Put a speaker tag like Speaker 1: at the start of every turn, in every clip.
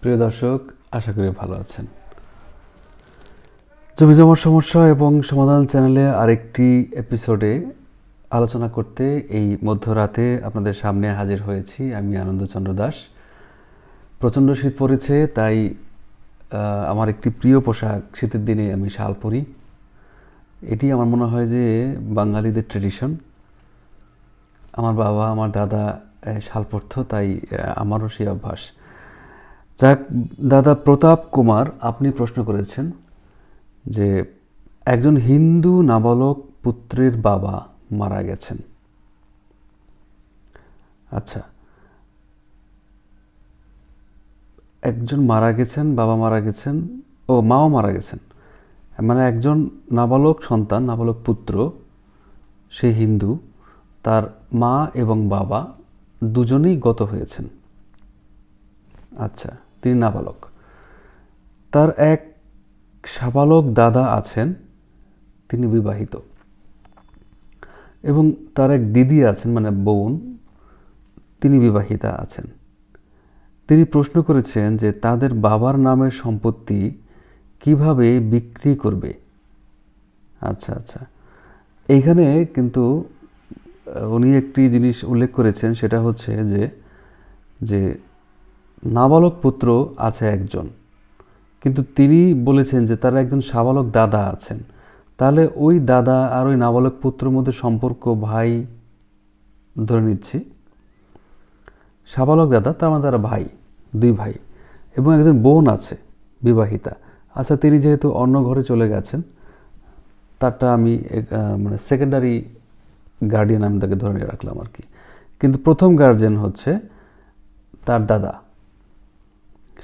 Speaker 1: প্রিয় দর্শক, আশা করি ভালো আছেন। জমি জমার সমস্যা এবং সমাধান চ্যানেলে আরেকটি এপিসোডে আলোচনা করতে এই মধ্যরাতে আপনাদের সামনে হাজির হয়েছি আমি আনন্দচন্দ্র দাস। প্রচণ্ড শীত পড়েছে, তাই আমার একটি প্রিয় পোশাক শীতের দিনে আমি শাল পরি। এটি আমার মনে হয় যে বাঙালিদের ট্রেডিশন। আমার বাবা, আমার দাদা শাল পরতো, তাই আমারও সেই অভ্যাস। যাক, দাদা প্রতাপ কুমার, আপনি প্রশ্ন করেছেন যে একজন হিন্দু নাবালক পুত্রের বাবা মারা গেছেন। আচ্ছা একজন মারা গেছেন, বাবা মারা গেছেন, ও মাও মারা গেছেন। মানে একজন নাবালক সন্তান, নাবালক পুত্র, সে হিন্দু, তার মা এবং বাবা দুজনেই গত হয়েছেন। আচ্ছা। তিনি নাবালক। তার এক সাবালক দাদা আছেন, তিনি বিবাহিত। এবং তার এক দিদি আছেন মানে বোন, তিনি বিবাহিতা আছেন। তিনি প্রশ্ন করেছেন যে তাদের বাবার নামের সম্পত্তি কীভাবে বিক্রি করবে? আচ্ছা আচ্ছা। এইখানে কিন্তু উনি একটি জিনিস উল্লেখ করেছেন, সেটা হচ্ছে যে যে নাবালক পুত্র আছে একজন। কিন্তু তিনি বলেছেন যে তার একজন সাবালক দাদা আছেন। তাহলে ওই দাদা আর ওই নাবালক পুত্রের মধ্যে সম্পর্ক ভাই ধরে নিচ্ছি। সাবালক দাদা, তার মানে তারা ভাই, দুই ভাই। এবং একজন বোন আছে, বিবাহিতা। আচ্ছা তিনি যেহেতু অন্য ঘরে চলে গেছেন, তারটা আমি মানে সেকেন্ডারি গার্ডিয়ান আমি তাকে ধরে রাখলাম আর কি। কিন্তু প্রথম গার্জেন হচ্ছে তার দাদা।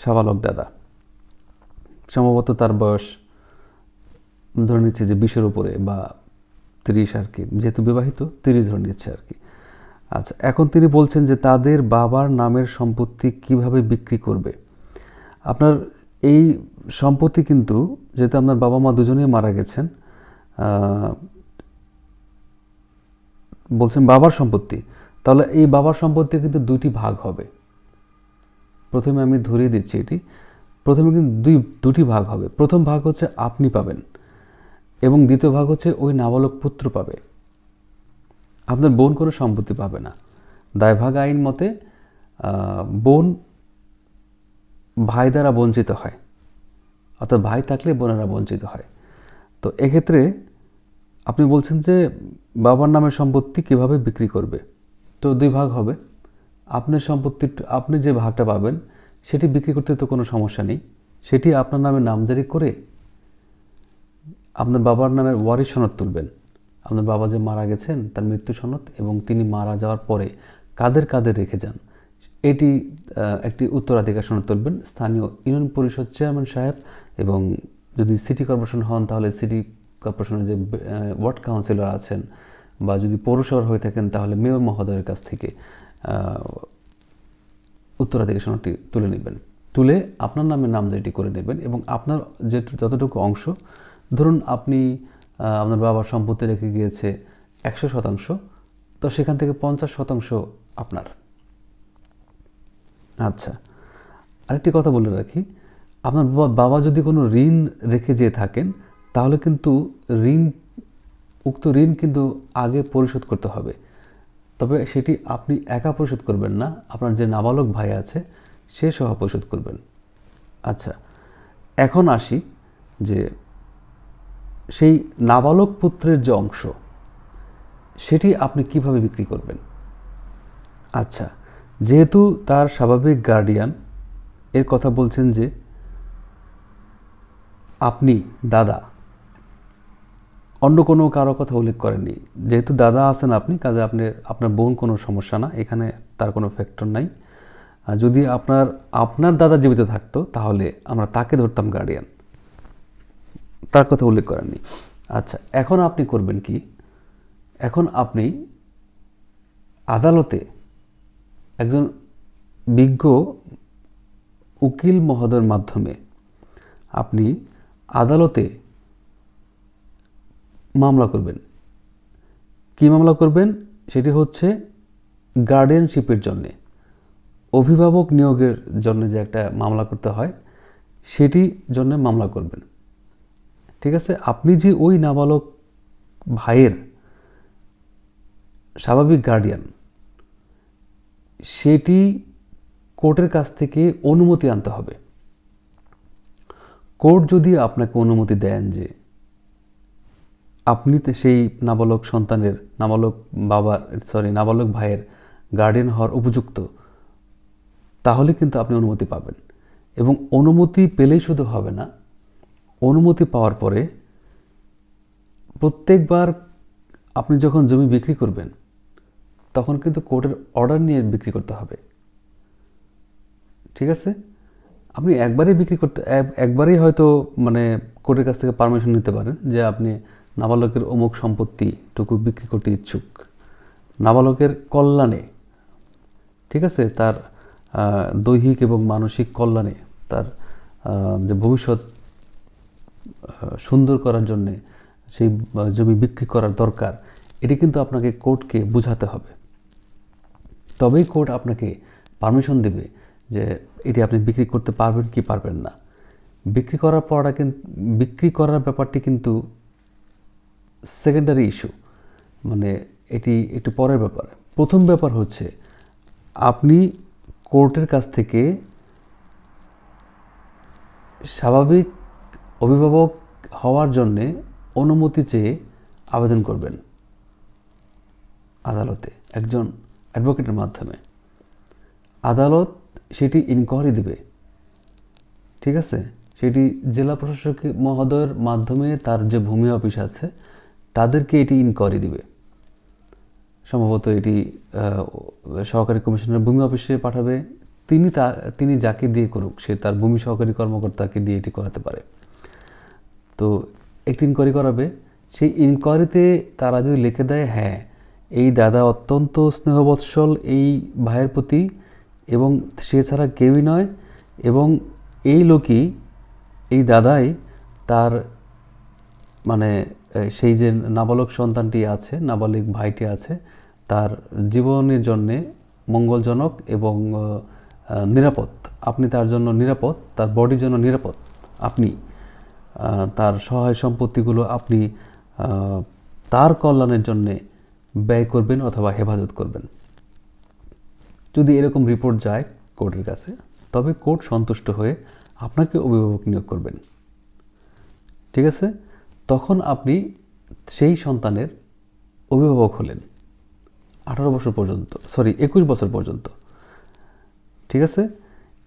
Speaker 1: সাবালক দাদা। সম্ভবত তার বয়স ধরে নিচ্ছে যে বিশের উপরে বা তিরিশ আর কি, যেহেতু বিবাহিত, তিরিশ ধরে নিচ্ছে আর কি। আচ্ছা এখন তিনি বলছেন যে তাদের বাবার নামের সম্পত্তি কীভাবে বিক্রি করবে। আপনার এই সম্পত্তি কিন্তু, যেহেতু আপনার বাবা মা দুজনেই মারা গেছেন বলছেন বাবার সম্পত্তি, তাহলে এই বাবার সম্পত্তি কিন্তু দুইটি ভাগ হবে। প্রথমে আমি ধরিয়ে দিচ্ছি এটি। প্রথমে কিন্তু দুই, দুটি ভাগ হবে। প্রথম ভাগ হচ্ছে আপনি পাবেন এবং দ্বিতীয় ভাগ হচ্ছে ওই নাবালক পুত্র পাবে। আপনার বোন কোনো সম্পত্তি পাবে না। দায়ভাগ আইন মতে বোন ভাই দ্বারা বঞ্চিত হয়। অর্থাৎ ভাই থাকলে বোনেরা বঞ্চিত হয়। তো এক্ষেত্রে আপনি বলছেন যে বাবার নামের সম্পত্তি কীভাবে বিক্রি করবে? তো দুই ভাগ হবে। আপনার সম্পত্তির আপনি যে ভাগটা পাবেন, সেটি বিক্রি করতে তো কোনো সমস্যা নেই। সেটি আপনার নামে নামজারি করে আপনার বাবার নামের ওয়ারিশ সনদ তুলবেন। আপনার বাবা যে মারা গেছেন, তার মৃত্যু সনদ এবং তিনি মারা যাওয়ার পরে কাদের কাদের রেখে যান, এটি একটি উত্তরাধিকার সনদ তুলবেন। স্থানীয় ইউনিয়ন পরিষদ চেয়ারম্যান সাহেব এবং যদি সিটি কর্পোরেশন হন, তাহলে সিটি কর্পোরেশনের যে ওয়ার্ড কাউন্সিলর আছেন বা যদি পৌরসভার হয়ে থাকেন, তাহলে মেয়র মহোদয়ের কাছ থেকে। উত্তরাধিকার তুলে নেবেন। তুলে আপনার নামে নামজারিটি করে নেবেন এবং আপনার যে যতটুকু অংশ, ধরুন আপনি আপনার বাবার সম্পত্তি রেখে গিয়েছে একশো শতাংশ, তো সেখান থেকে পঞ্চাশ শতাংশ আপনার। আচ্ছা আরেকটি কথা বলে রাখি, আপনার বাবা যদি কোনো ঋণ রেখে যেয়ে থাকেন, তাহলে কিন্তু ঋণ, উক্ত ঋণ কিন্তু আগে পরিশোধ করতে হবে। তবে সেটি আপনি একা পরিশোধ করবেন না, আপনার যে নাবালক ভাই আছে, সে সহ পরিশোধ করবেন। আচ্ছা এখন আসি যে সেই নাবালক পুত্রের যে অংশ, সেটি আপনি কীভাবে বিক্রি করবেন? আচ্ছা যেহেতু তার স্বাভাবিক গার্ডিয়ান এর কথা বলছেন যে আপনি, দাদা অন্য কোনো কারও কথা উল্লেখ করেননি। যেহেতু দাদা আছেন আপনি, কাজে আপনি, আপনার বোন কোনো সমস্যা না, এখানে তার কোনো ফ্যাক্টর নাই। যদি আপনার আপনার দাদা জীবিত থাকতো, তাহলে আমরা তাকে ধরতাম গার্ডিয়ান তার কথা উল্লেখ করেননি। আচ্ছা এখন আপনি করবেন কি? এখন আপনি আদালতে একজন বিজ্ঞ উকিল মহোদয়ের মাধ্যমে আপনি আদালতে মামলা করবেন। কি মামলা করবেন? সেটি হচ্ছে গার্ডিয়ানশিপের জন্যে। অভিভাবক নিয়োগের জন্য যে একটা মামলা করতে হয়, সেটি জন্য মামলা করবেন। ঠিক আছে? আপনি যে ওই নাবালক ভাইয়ের স্বাভাবিক গার্ডিয়ান সেটি কোর্টের কাছ থেকে অনুমতি আনতে হবে। কোর্ট যদি আপনাকে অনুমতি দেন যে আপনি সেই নাবালক সন্তানের, নাবালক বাবার সরি নাবালক ভাইয়ের গার্ডিয়ান হওয়ার উপযুক্ত, তাহলে কিন্তু আপনি অনুমতি পাবেন। এবং অনুমতি পেলেই শুধু হবে না, অনুমতি পাওয়ার পরে প্রত্যেকবার আপনি যখন জমি বিক্রি করবেন, তখন কিন্তু কোর্টের অর্ডার নিয়ে বিক্রি করতে হবে। ঠিক আছে? আপনি একবারেই বিক্রি করতে, এক- একবারেই হয়তো মানে কোর্টের কাছ থেকে পারমিশন নিতে পারেন যে আপনি নাবালকের অমুক সম্পত্তিটুকু বিক্রি করতে ইচ্ছুক। নাবালকের কল্যাণে, ঠিক আছে, তার দৈহিক এবং মানসিক কল্যাণে, তার যে ভবিষ্যৎ সুন্দর করার জন্যে, সেই জমি বিক্রি করার দরকার, এটি কিন্তু আপনাকে কোর্টকে বোঝাতে হবে। তবেই কোর্ট আপনাকে পারমিশন দেবে যে এটি আপনি বিক্রি করতে পারবেন কি পারবেন না। বিক্রি করার পরটা কিন্তু বিক্রি করার ব্যাপারটি কিন্তু সেকেন্ডারি ইস্যু মানে এটি একটু পরের ব্যাপার। প্রথম ব্যাপার হচ্ছে, আপনি কোর্টের কাছ থেকে স্বাভাবিক অভিভাবক হওয়ার জন্যে অনুমতি চেয়ে আবেদন করবেন আদালতে, একজন অ্যাডভোকেটের মাধ্যমে। আদালত সেটি ইনকোয়ারি দেবে। ঠিক আছে? সেটি জেলা প্রশাসক মহোদয়ের মাধ্যমে তার যে ভূমি অফিস আছে তাদেরকে এটি ইনকোয়ারি দিবে। সম্ভবত এটি সহকারী কমিশনার ভূমি অফিসে পাঠাবে। তিনি তা, তিনি যাকে দিয়ে করুক, সে তার ভূমি সহকারী কর্মকর্তাকে দিয়ে এটি করাতে পারে। তো একটি ইনকোয়ারি করাবে। সেই ইনকোয়ারিতে তারা যদি লিখে দেয় হ্যাঁ এই দাদা অত্যন্ত স্নেহবৎসল, এই ভাইয়ের প্রতি, এবং সে ছাড়া কেউই নয়, এবং এই লোকই, এই দাদাই তার মানে সেই যে নাবালক সন্তানটি আছে, নাবালিক ভাইটি আছে, তার জীবনের জন্যে মঙ্গলজনক এবং নিরাপদ। আপনি তার জন্য নিরাপদ, তার বডির জন্য নিরাপদ। আপনি তার সহায় সম্পত্তিগুলো আপনি তার কল্যাণের জন্যে ব্যয় করবেন অথবা হেফাজত করবেন। যদি এরকম রিপোর্ট যায় কোর্টের কাছে, তবে কোর্ট সন্তুষ্ট হয়ে আপনাকে অভিভাবক নিয়োগ করবেন। ঠিক আছে? তখন আপনি সেই সন্তানের অভিভাবক হলেন। আঠারো বছর পর্যন্ত সরি একুশ বছর পর্যন্ত। ঠিক আছে?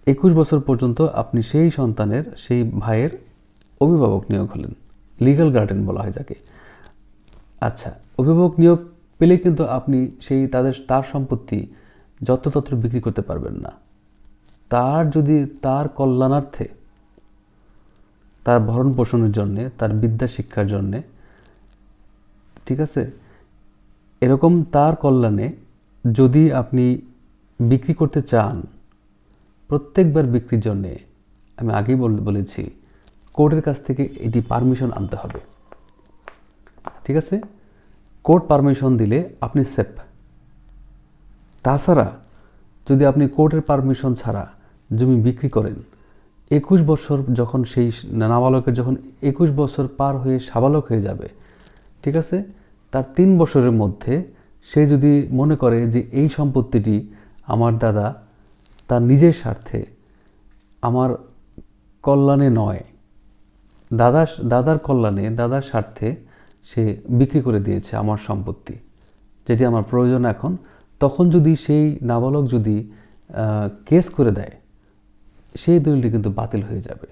Speaker 1: একুশ বছর পর্যন্ত আপনি সেই সন্তানের, সেই ভাইয়ের অভিভাবক নিয়োগ হলেন। লিগ্যাল গার্ডেন বলা হয় যাকে। আচ্ছা অভিভাবক নিয়োগ পেলে কিন্তু আপনি সেই তাদের, তার সম্পত্তি যত্রতত্র বিক্রি করতে পারবেন না। তার যদি, তার কল্যাণার্থে তার ভরণ পোষণের জন্যে, তার বিদ্যা শিক্ষার জন্যে, ঠিক আছে? এরকম তার কল্যাণে যদি আপনি বিক্রি করতে চান, প্রত্যেকবার বিক্রির জন্যে, আমি আগেই বল- বলেছি, কোর্টের কাছ থেকে এটি পারমিশন আনতে হবে। ঠিক আছে? কোর্ট পারমিশন দিলে আপনি সেফ। তাছাড়া যদি আপনি কোর্টের পারমিশন ছাড়া জমি বিক্রি করেন একুশ বছর যখন সেই নাবালকের যখন একুশ বছর পার হয়ে সাবালক হয়ে যাবে, ঠিক আছে? তার তিন বছরের মধ্যে সে যদি মনে করে যে এই সম্পত্তিটি আমার দাদা তার নিজের স্বার্থে, আমার কল্যাণে নয় দাদা দাদার কল্যাণে, দাদার স্বার্থে সে বিক্রি করে দিয়েছে আমার সম্পত্তি, যেটি আমার প্রয়োজন এখন, তখন যদি সেই নাবালক যদি কেস করে দেয় সেই দলিলটি কিন্তু বাতিল হয়ে যাবে।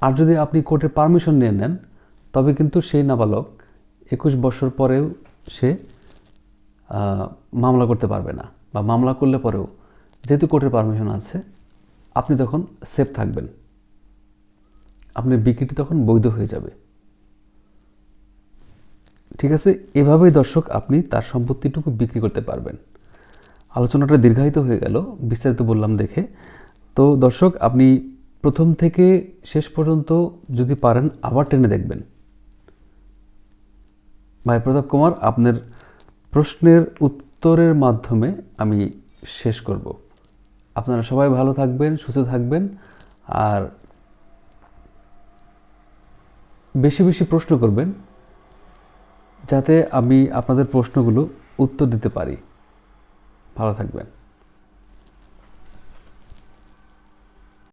Speaker 1: আর যদি আপনি কোর্টের পারমিশন নিয়ে নেন, তবে কিন্তু সেই নাবালক একুশ বছর পরেও সে মামলা করতে পারবে না বা মামলা করলে পরেও যেহেতু কোর্টের পারমিশন আছে, আপনি তখন সেফ থাকবেন। আপনার বিক্রিটি তখন বৈধ হয়ে যাবে। ঠিক আছে, এভাবেই দর্শক আপনি তার সম্পত্তিটুকু বিক্রি করতে পারবেন। আলোচনাটা দীর্ঘায়িত হয়ে গেল, বিস্তারিত বললাম দেখে। তো দর্শক, আপনি প্রথম থেকে শেষ পর্যন্ত যদি পারেন আবার টেনে দেখবেন। ভাই প্রতাপ কুমার, আপনার প্রশ্নের উত্তরের মাধ্যমে আমি শেষ করব। আপনারা সবাই ভালো থাকবেন, সুস্থ থাকবেন, আর বেশি বেশি প্রশ্ন করবেন যাতে আমি আপনাদের প্রশ্নগুলো উত্তর দিতে পারি। ভালো থাকবেন।